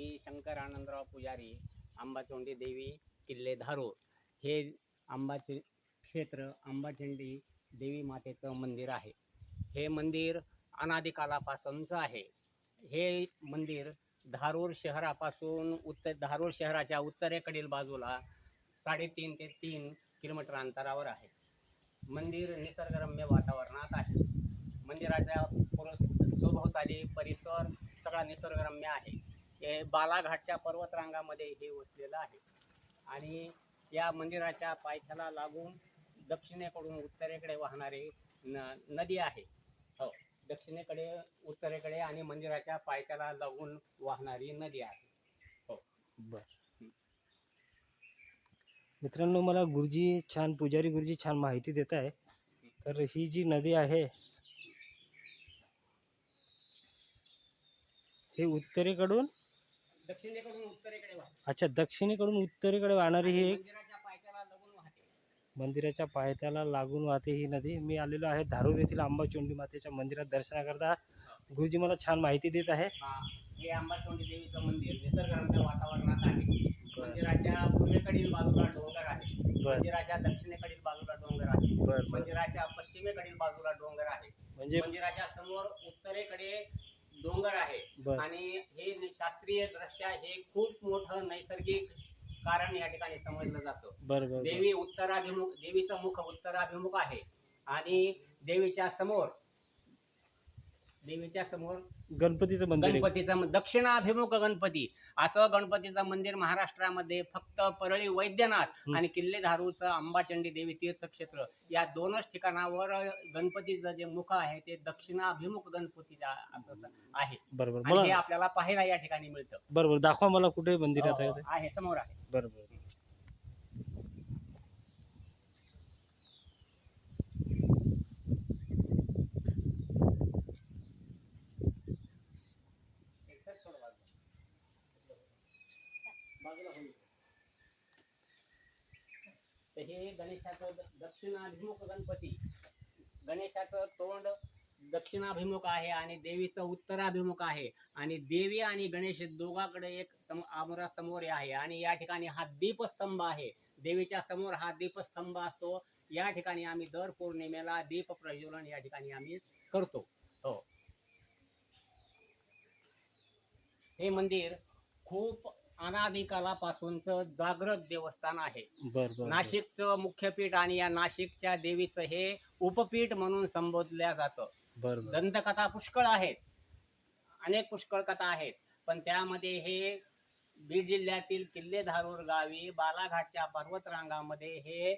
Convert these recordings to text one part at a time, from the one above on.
मी शंकर आनंदराव पुजारी आंबाचोंडी देवी किल्ले धारूर. हे आंबाचे क्षेत्र आंबाचंडी देवी मातेचं मंदिर आहे. हे मंदिर अनादिकालापासूनचं आहे. हे मंदिर धारूर शहरापासून उत्तर धारूर शहराच्या उत्तरेकडील बाजूला साडेतीन ते तीन किलोमीटर अंतरावर आहे. मंदिर निसर्गरम्य वातावरणात आहे. मंदिराच्या पुरुष सभोवताली परिसर सगळा निसर्गरम्य आहे. हे बालाघाटच्या पर्वतरांगामध्ये हे वसलेलं आहे. आणि या मंदिराच्या पायथ्याला लागून दक्षिणेकडून उत्तरेकडे वाहणारी न नदी आहे. हो दक्षिणेकडे उत्तरेकडे आणि मंदिराच्या पायथ्याला लागून वाहणारी नदी आहे. हो. बर. मित्रांनो मला गुरुजी छान पुजारी गुरुजी छान माहिती देत आहे. तर ही जी नदी आहे हे उत्तरेकडून दक्षिणेकडून उत्तरेकडे वाहते. अच्छा दक्षिणेकडून उत्तरेकडे वाहणारी ही एक मंदिराच्या पायथ्याला लागून वाहते. मंदिराच्या पायथ्याला लागून वाहते ही नदी. मी आलेलो आहे धारूर येथील अंबाचोंडी मातेच्या मंदिरात दर्शनाकरता. गुरुजी मला छान माहिती देत आहे. हा, हे अंबाचोंडी देवीचं मंदिर निसर्गरम्य वातावरणात आहे. मंदिराच्या पूर्वेकडील बाजूला डोंगर आहे. बर. मंदिराच्या दक्षिणेकडील बाजूला डोंगर आहे. बर बर. मंदिराच्या पश्चिमेकडील बाजूला डोंगर आहे. म्हणजे मंदिराच्या समोर उत्तरेकडे डोंगर आहे. बर. आणि हे शास्त्रीय दृष्ट्या हे खूप मोठं नैसर्गिक कारण या ठिकाणी समजलं जातं. बर बर बर. देवी उत्तराभिमुख देवीचं मुख उत्तराभिमुख आहे. आणि देवीच्या समोर देवीच्या समोर गणपतीचं मंदिर आहे. गणपतीचं दक्षिणाभिमुख गणपती. असं गणपतीचं मंदिर महाराष्ट्रामध्ये फक्त परळी वैद्यनाथ हं. आणि किल्ले धारूरचं अंबाचंडी देवी तीर्थक्षेत्र या दोनच ठिकाणावर गणपतीचं जे मुख आहे ते दक्षिणाभिमुख गणपती असं आहे. बरोबर. आणि हे मला आपल्याला पाहायला या ठिकाणी मिळतं. बरोबर. दाखवा मला कुठे मंदिरात आहे हो, ते. आहे समोर आहे. बरोबर बाजूला होईल. तर हे गणेशाचं दक्षिणाभिमुख गणपती. गणेशाचं तोंड दक्षिणाभिमुख आहे आणि देवीचं उत्तराभिमुख आहे. आणि देवी आणि गणेश दोघाकडे एक सम आमरा समोर आहे. आणि या ठिकाणी हा दीपस्तंभ आहे. देवीच्या समोर हा दीपस्तंभ असतो. या ठिकाणी आम्ही दर पौर्णिमेला दीप प्रज्वलन या ठिकाणी आम्ही करतो. हो. हे मंदिर खूप अनादी कालापासूनचं जागृत देवस्थान आहे. बर बर नाशिकचं मुख्य पीठ आणि या नाशिकच्या देवीचं हे उपपीठ म्हणून संबोधल्या जातं. बर बर. दंतकथा पुष्कळ आहेत. अनेक पुष्कळ कथा आहेत. पण त्यामध्ये हे बीड जिल्ह्यातील किल्ले धारूर गावी बालाघाटच्या पर्वतरांगामध्ये हे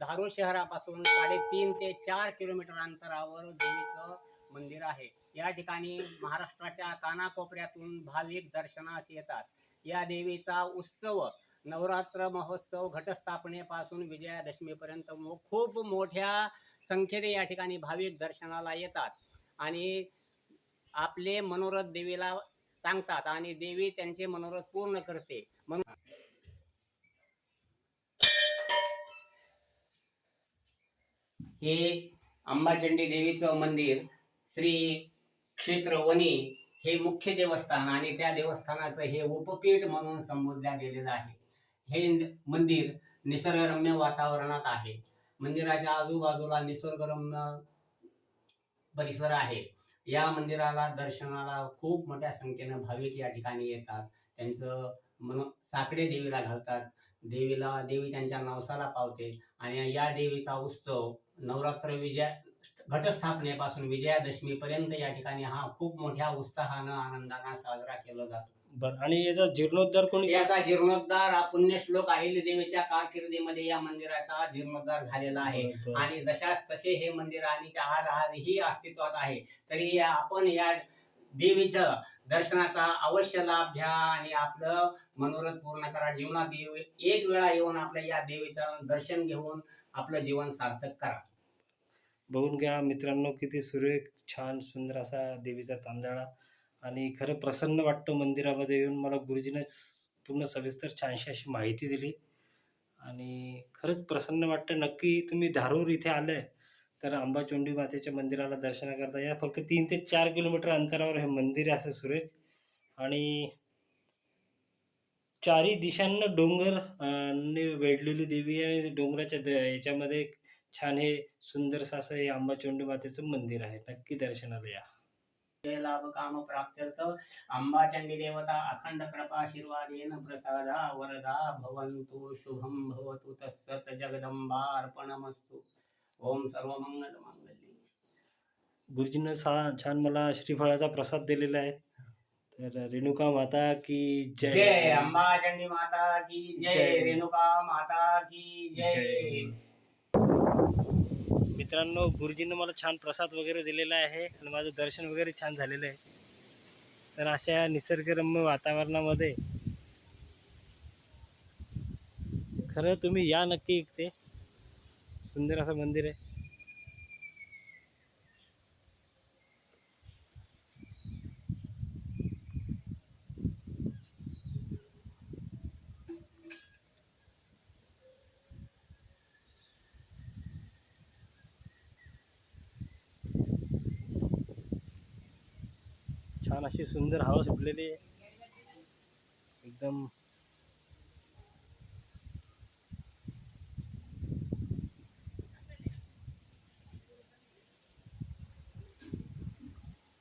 धारूर शहरापासून साडेतीन ते चार किलोमीटर अंतरावर देवीचं मंदिर आहे. या ठिकाणी महाराष्ट्राच्या कानाकोपऱ्यातून भाविक दर्शनास येतात. या देवीचा उत्सव नवरात्र महोत्सव घटस्थापनेपासून विजयादशमीपर्यंत मो- खूप मोठ्या संख्येने या ठिकाणी भाविक दर्शनाला येतात. आणि आपले मनोरथ देवीला सांगतात आणि देवी त्यांचे मनोरथ पूर्ण करते. म्हणून हे अंबाचंडी देवीचं मंदिर श्री क्षेत्र वनी हे मुख्य देवस्थान आणि त्या देवस्थानाचं हे उपपीठ म्हणून संबोधल्या गेलेलं आहे. हे मंदिर निसर्गरम्य वातावरणात आहे. मंदिराच्या आजूबाजूला निसर्गरम्य परिसर आहे. या मंदिराला दर्शनाला खूप मोठ्या संख्येनं भाविक या ठिकाणी येतात. त्यांचं मन साकडे देवीला घालतात. देवीला देवी त्यांच्या नवसाला पावते आणि या देवीचा उत्सव नवरात्र विजय घटस्थापनेपासून विजयादशमी पर्यंत या ठिकाणी हा खूप मोठ्या उत्साहानं आनंदानं साजरा केला जातो. बर आणि याचा जीर्णोद्धार कोणी याचा जीर्णोद्धार हा पुण्यश्लोक अहिल्या देवीच्या कारकिर्दीमध्ये या मंदिराचा जीर्णोद्धार झालेला आहे. आणि जशास तसे हे मंदिर आणि आज आजही अस्तित्वात आहे. तरी आपण या देवीचं दर्शनाचा अवश्य लाभ घ्या आणि आपलं मनोरथ पूर्ण करा. जीवनात एक वेळा येऊन आपल्या या देवीचं दर्शन घेऊन आपलं जीवन सार्थक करा. बघून घ्या मित्रांनो किती सुरेख छान सुंदर असा देवीचा तांदळा. आणि खरं प्रसन्न वाटतं मंदिरामध्ये येऊन. मला गुरुजीनं पूर्ण सविस्तर छानशी अशी माहिती दिली. आणि खरंच प्रसन्न वाटतं. नक्की तुम्ही धारूर इथे आले तर अंबाचोंडी मातेच्या मंदिराला दर्शनाकरता या. फक्त तीन ते चार किलोमीटर अंतरावर हे मंदिर आहे असं सुरेख. आणि चारी दिशांना डोंगर ने वेढलेली देवी आहे. आणि डोंगराच्या द- याच्यामध्ये छान हे सुंदरसं असं हे अंबाचोंडी मातेचं मंदिर आहे. नक्की दर्शनाला या. लाभ काम प्राप्त्यर्थ अंबा चंडी देवता अखंड कृपा आशीर्वादेन प्रसादा वरदा भवन्तु शुभं भवतु तत्सत जगदंबा अर्पणमस्तु ओम सर्व मंगल मांगल्ये गुरुजींना सा छान मला श्रीफळाचा प्रसाद दिलेला आहे. तर रेणुका माता की जय. जय. अंबा चंडी माता की जय. जय. रेणुका माता की जय. जय. मित्रांनो गुरुजींनी मला छान प्रसाद वगैरे दिलेला आहे आणि माझं दर्शन वगैरे छान झालेलं आहे. तर अशा निसर्गरम्य वातावरणामध्ये खरं तुम्ही या नक्की इथे. सुंदर असं मंदिर आहे. छान अशी सुंदर हवा सुटलेली आहे. एकदम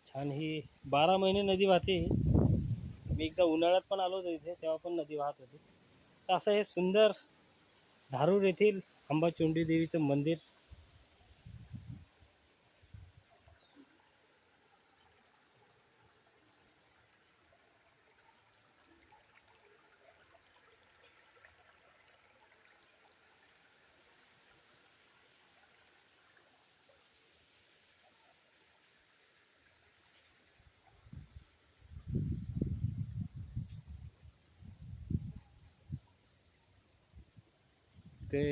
छान ही बारा महिने नदी वाहते मी एकदा उन्हाळ्यात पण आलो होतो इथे तेव्हा पण नदी वाहत होती. तर असं हे सुंदर धारूर येथील अंबाचोंडी देवीचं मंदिर ते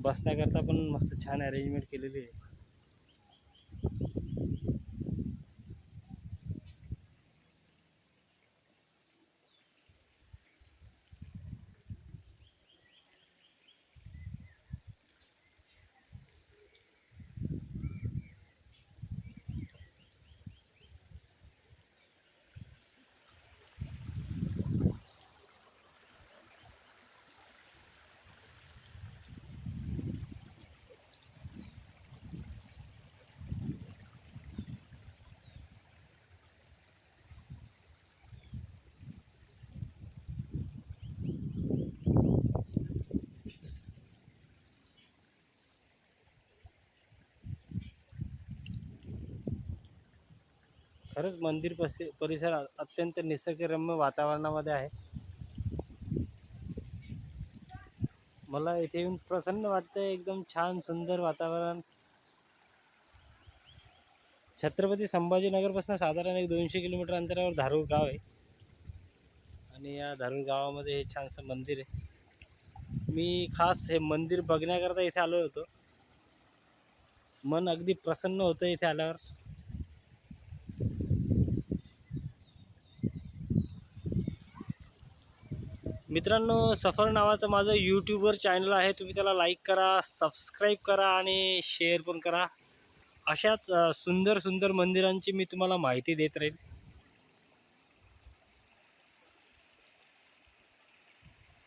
बसण्याकरता पण मस्त छान अरेंजमेंट केलेली आहे. खरंच मंदिर पसि परिसर अत्यंत निसर्गरम्य वातावरणामध्ये आहे. मला इथे येऊन प्रसन्न वाटतंय एकदम छान सुंदर वातावरण. छत्रपती संभाजीनगरपासून साधारण एक दोनशे किलोमीटर अंतरावर धारूर गाव आहे. आणि या धारूर गावामध्ये हे छानसं मंदिर आहे. मी खास हे मंदिर बघण्याकरता इथे आलो होतो. मन अगदी प्रसन्न होतं इथे आल्यावर. मित्रांनो सफर नावाचं माझं यूट्यूबवर चॅनल आहे. तुम्ही त्याला लाईक करा सबस्क्राईब करा आणि शेअर पण करा. अशाच सुंदर सुंदर मंदिरांची मी तुम्हाला माहिती देत राहील.